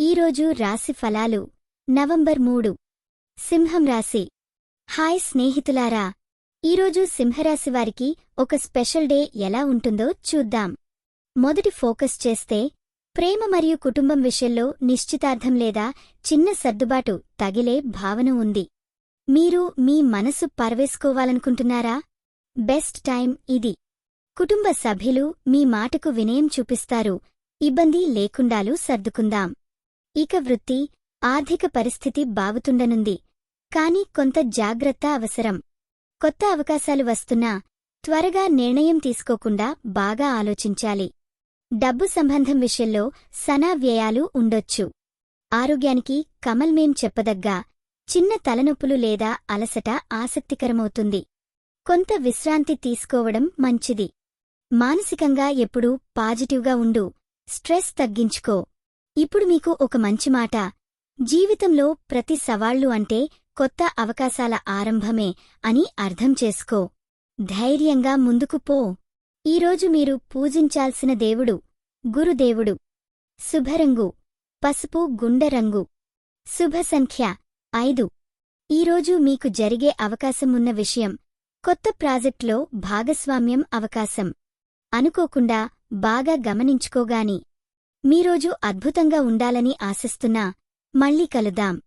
ఈరోజు రాశి ఫలాలు. నవంబర్ మూడు. సింహం రాశి. హాయ్ స్నేహితులారా. ఈరోజు సింహరాశివారికి ఒక స్పెషల్ డే ఎలా ఉంటుందో చూద్దాం. మొదటి ఫోకస్ చేస్తే ప్రేమ మరియు కుటుంబం విషయంలో నిశ్చితార్థం లేదా చిన్న సర్దుబాటు తగిలే భావన ఉంది. మీరు మీ మనసు పరవేసుకోవాలనుకుంటున్నారా? బెస్ట్ టైం ఇది. కుటుంబ సభ్యులు మీ మాటకు వినయం చూపిస్తారు. ఇబ్బంది లేకుండాలు సర్దుకుందాం. ఇక వృత్తి ఆర్థిక పరిస్థితి బాగుతుండనుంది. కాని కొంత జాగ్రత్త అవసరం. కొత్త అవకాశాలు వస్తున్నా త్వరగా నిర్ణయం తీసుకోకుండా బాగా ఆలోచించాలి. డబ్బు సంబంధం విషయంలో సనా వ్యయాలు ఉండొచ్చు. ఆరోగ్యానికి కమల్ మేం చెప్పదగ్గా చిన్న తలనొప్పులు లేదా అలసట ఆసక్తికరమవుతుంది. కొంత విశ్రాంతి తీసుకోవడం మంచిది. మానసికంగా ఎప్పుడూ పాజిటివ్గా ఉండు. స్ట్రెస్ తగ్గించుకో. ఇప్పుడు మీకు ఒక మంచి మాట. జీవితంలో ప్రతి సవాళ్ళు అంటే కొత్త అవకాశాల ఆరంభమే అని అర్థం చేసుకో. ధైర్యంగా ముందుకు పో. ఈరోజు మీరు పూజించాల్సిన దేవుడు గురుదేవుడు. శుభరంగు. పసుపు గుండరంగు శుభ సంఖ్య ఐదు. ఈరోజు మీకు జరిగే అవకాశం ఉన్న విషయం. కొత్త ప్రాజెక్టులో భాగస్వామ్యం అవకాశం. అనుకోకుండా బాగా గమనించుకోగాని మీరోజు అద్భుతంగా ఉండాలని ఆశిస్తున్నా. మళ్ళీ కలుద్దాం.